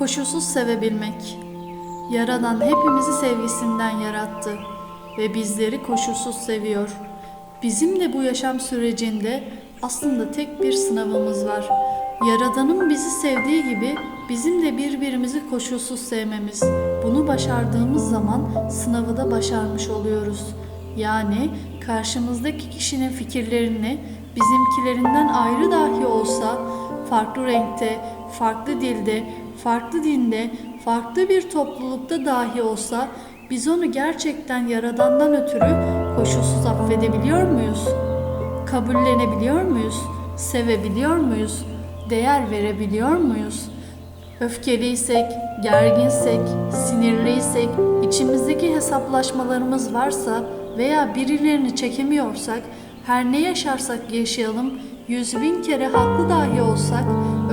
Koşulsuz sevebilmek. Yaradan hepimizi sevgisinden yarattı ve bizleri koşulsuz seviyor. Bizim de bu yaşam sürecinde aslında tek bir sınavımız var. Yaradanın bizi sevdiği gibi bizim de birbirimizi koşulsuz sevmemiz. Bunu başardığımız zaman sınavı da başarmış oluyoruz. Yani karşımızdaki kişinin fikirlerini bizimkilerinden ayrı dahi olsa farklı renkte, farklı dilde, farklı dinde, farklı bir toplulukta dahi olsa biz onu gerçekten yaradandan ötürü koşulsuz affedebiliyor muyuz? Kabullenebiliyor muyuz? Sevebiliyor muyuz? Değer verebiliyor muyuz? Öfkeliysek, gerginsek, sinirliysek, içimizdeki hesaplaşmalarımız varsa veya birilerini çekemiyorsak, her ne yaşarsak yaşayalım, yüz bin kere haklı dahi olsak,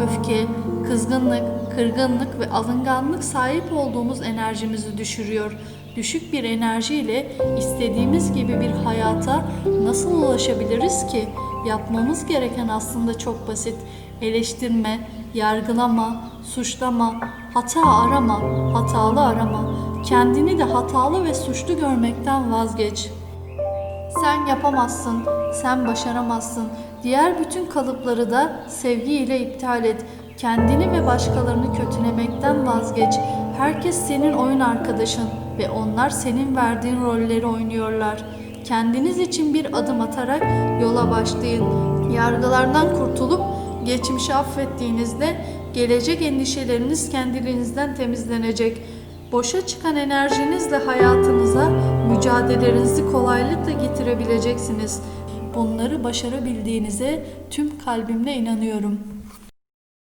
öfke, kızgınlık, kırgınlık ve alınganlık sahip olduğumuz enerjimizi düşürüyor. Düşük bir enerjiyle istediğimiz gibi bir hayata nasıl ulaşabiliriz ki? Yapmamız gereken aslında çok basit. Eleştirme, yargılama, suçlama, hata arama, hatalı arama. Kendini de hatalı ve suçlu görmekten vazgeç. Sen yapamazsın, sen başaramazsın. Diğer bütün kalıpları da sevgiyle iptal et. Kendini ve başkalarını kötülemekten vazgeç. Herkes senin oyun arkadaşın ve onlar senin verdiğin rolleri oynuyorlar. Kendiniz için bir adım atarak yola başlayın. Yargılardan kurtulup geçmişi affettiğinizde gelecek endişeleriniz kendiliğinizden temizlenecek. Boşa çıkan enerjinizle hayatınıza mücadelelerinizi kolaylıkla getirebileceksiniz. Bunları başarabildiğinize tüm kalbimle inanıyorum.